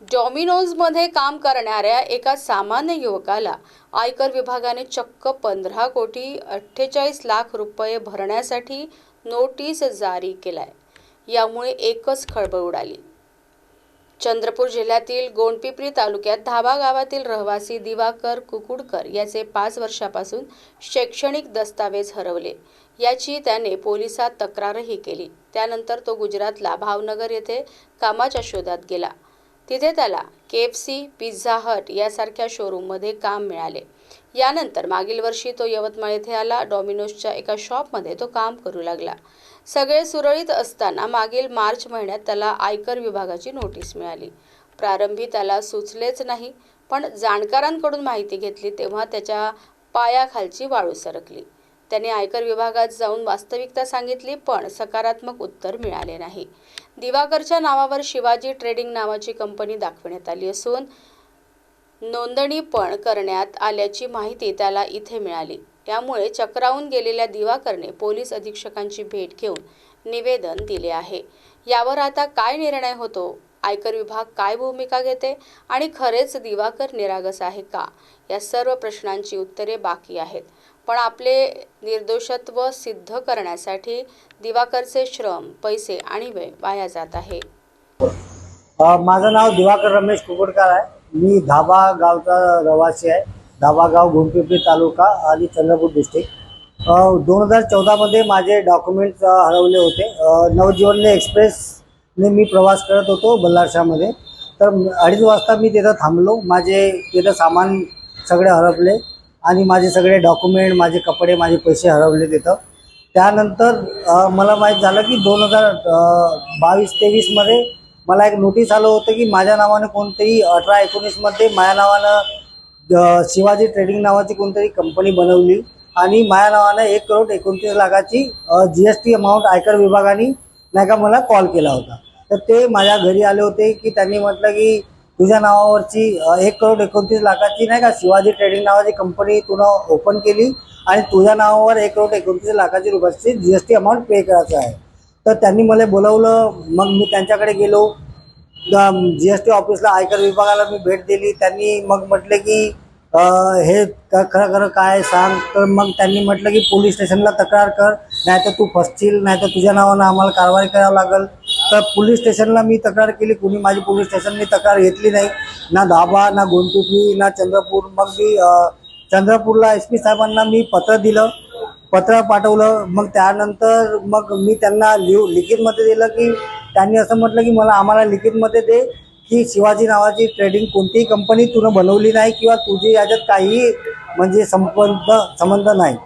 डॉमिनोजमध्ये काम करणाऱ्या एका सामान्य युवकाला आयकर विभागाने चक्क पंधरा कोटी अठ्ठेचाळीस लाख रुपये भरण्यासाठी नोटीस जारी केलाय. यामुळे एकच खळबळ उडाली. चंद्रपूर जिल्ह्यातील गोंडपिपरी तालुक्यात धाबा गावातील रहिवासी दिवाकर कुकुडकर याचे पाच वर्षापासून शैक्षणिक दस्तावेज हरवले. याची त्याने पोलिसात तक्रारही केली. त्यानंतर तो गुजरातला भावनगर येथे कामाच्या शोधात गेला. तिथे त्याला K F C Pizza Hut यासारख्या शोरूममध्ये काम मिळाले. यानंतर मागील वर्षी तो यवतमाळ येथे आला. डॉमिनोजच्या एका शॉपमध्ये तो काम करू लागला. सगळे सुरळीत असताना मागील मार्च महिन्यात त्याला आयकर विभागाची नोटीस मिळाली. प्रारंभी त्याला सुचलेच नाही पण जाणकारांकडून माहिती घेतली तेव्हा त्याच्या पायाखालची वाळू सरकली. त्याने आयकर विभागात जाऊन वास्तविकता सांगितली पण सकारात्मक उत्तर मिळाले नाही. दिवाकरच्या नावावर शिवाजी ट्रेडिंग नावाची कंपनी दाखवण्यात आली असून नोंदणी पण करण्यात आल्याची माहिती त्याला इथे मिळाली. त्यामुळे चक्रावून गेलेल्या दिवाकरने पोलीस अधीक्षकांची भेट घेऊन निवेदन दिले आहे. यावर आता काय निर्णय होतो? आयकर विभाग काय भूमिका घेते? आणि खरेच दिवाकर निरागस आहे का? या सर्व प्रश्नांची उत्तरे बाकी आहेत. पण आपले निर्दोषत्व सिद्ध करण्यासाठी दिवाकरचे श्रम पैसे आणि वेळ वाया जात आहे. माझं नाव दिवाकर रमेश कुकुडकर आहे. मी धाबा गावचा रहिवासी आहे. धाबा गाव गोंडपिंपरी तालुका आणि चंद्रपूर डिस्ट्रिक्ट दोन हजार चौदामध्ये माझे डॉक्युमेंट्स हरवले होते. अ, नवजीवन एक्सप्रेसने मी प्रवास करत होतो बल्लारशामध्ये तर अडीच वाजता मी तिथं थांबलो. माझे तिथं सामान सगळे हरपले. आणि माझे सगळे डॉक्युमेंट माझे कपडे माझे पैसे हरवले तिथं. त्यानंतर मला माहीत झालं की दोन हजार बावीस तेवीसमध्ये मला एक नोटीस आलं होतं की माझ्या नावानं कोणतरी अठरा एकोणीसमध्ये माझ्या नावानं शिवाजी ट्रेडिंग नावाची कोणतरी कंपनी बनवली आणि माझ्या नावानं एक करोड एकोणतीस लाखाची जी एस टी अमाऊंट आयकर विभागाने नाही का मला कॉल केला होता. तर ते माझ्या घरी आले होते की त्यांनी म्हटलं की तुझ्या नावावरची एक करोड एकोणतीस लाखाची नाही का शिवाजी ट्रेडिंग नावाची कंपनी तुनं ओपन केली आणि तुझ्या नावावर एक करोड एकोणतीस लाखाची रुपयाची G S T amount pay करायचं आहे. तर त्यांनी मला बोलवलं मग मी त्यांच्याकडे गेलो. जी एस टी ऑफिसला आयकर विभागाला मी भेट दिली. त्यांनी मग म्हटले की हे खरं खरं काय सांग. तर मग त्यांनी म्हटलं की पोलीस स्टेशनला तक्रार कर नाही तर तू फसशील नाही तर तुझ्या नावानं आम्हाला कारवाई करावं लागेल. तर पोलीस स्टेशनला मी तक्रार केली. कुणी माझी पोलीस स्टेशनने तक्रार घेतली नाही. ना दाभा ना गोंडपिपरी ना चंद्रपूर. मग मी चंद्रपूरला एस पी साहेबांना मी पत्र दिलं. पत्र पाठवलं. मग त्यानंतर मग मी त्यांना लिहू लिखितमध्ये दिलं की त्यांनी असं म्हटलं की मला आम्हाला लिखितमध्ये दे की शिवाजी नावाची ट्रेडिंग कोणतीही कंपनी तुनं बनवली नाही किंवा तुझी याच्यात काहीही म्हणजे संबंध संबंध नाही.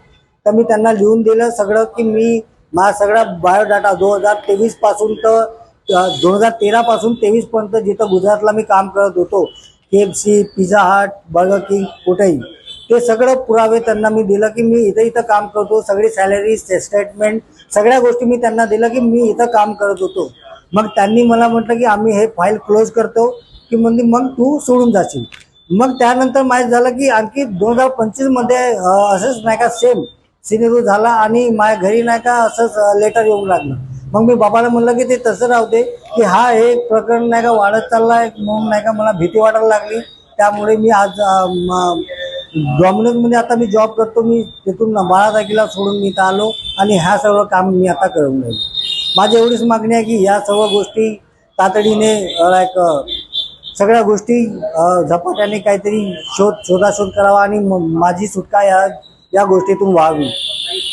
तर मी त्यांना लिहून दिलं सगळं की मी माझा सगळा बायोडाटा दोन हजार तेवीसपासून तर दोन हजार तेरापासून तेवीसपर्यंत जिथं गुजरातला मी काम करत होतो K F C pizza hut burger king कुठेही ते सगळं पुरावे त्यांना मी दिलं की मी इथं इथं काम करतो सगळी सॅलरी स्टेटमेंट सगळ्या गोष्टी मी त्यांना दिलं की मी इथं काम करत होतो. मग त्यांनी मला म्हटलं की आम्ही हे फाईल क्लोज करतो की म्हणजे मग तू सोडून जाशील. मग त्यानंतर माहीत झालं की आणखी दोन हजार पंचवीसमध्ये असंच नाही का सेम सिनेरू झाला आणि माझ्या घरी नाही का असंच लेटर येऊ लागलं. मग मी बाबाला म्हणलं की ते तसं राहते की हा हे प्रकरण नाही का वाढत चालला आहे म्हणून नाही का मला भीती वाटायला लागली. त्यामुळे मी आज डॉमिनोजमध्ये आता मी जॉब करतो मी तिथून बारा तारखेला सोडून मी इथं आलो आणि ह्या सर्व काम मी आता करून राहिलो. माझी एवढीच मागणी आहे की ह्या सर्व गोष्टी तातडीने लाईक सगळ्या गोष्टी झपाट्याने काहीतरी शोध शोधाशोध करावा आणि माझी सुटका या या गोष्टीतून व्हावी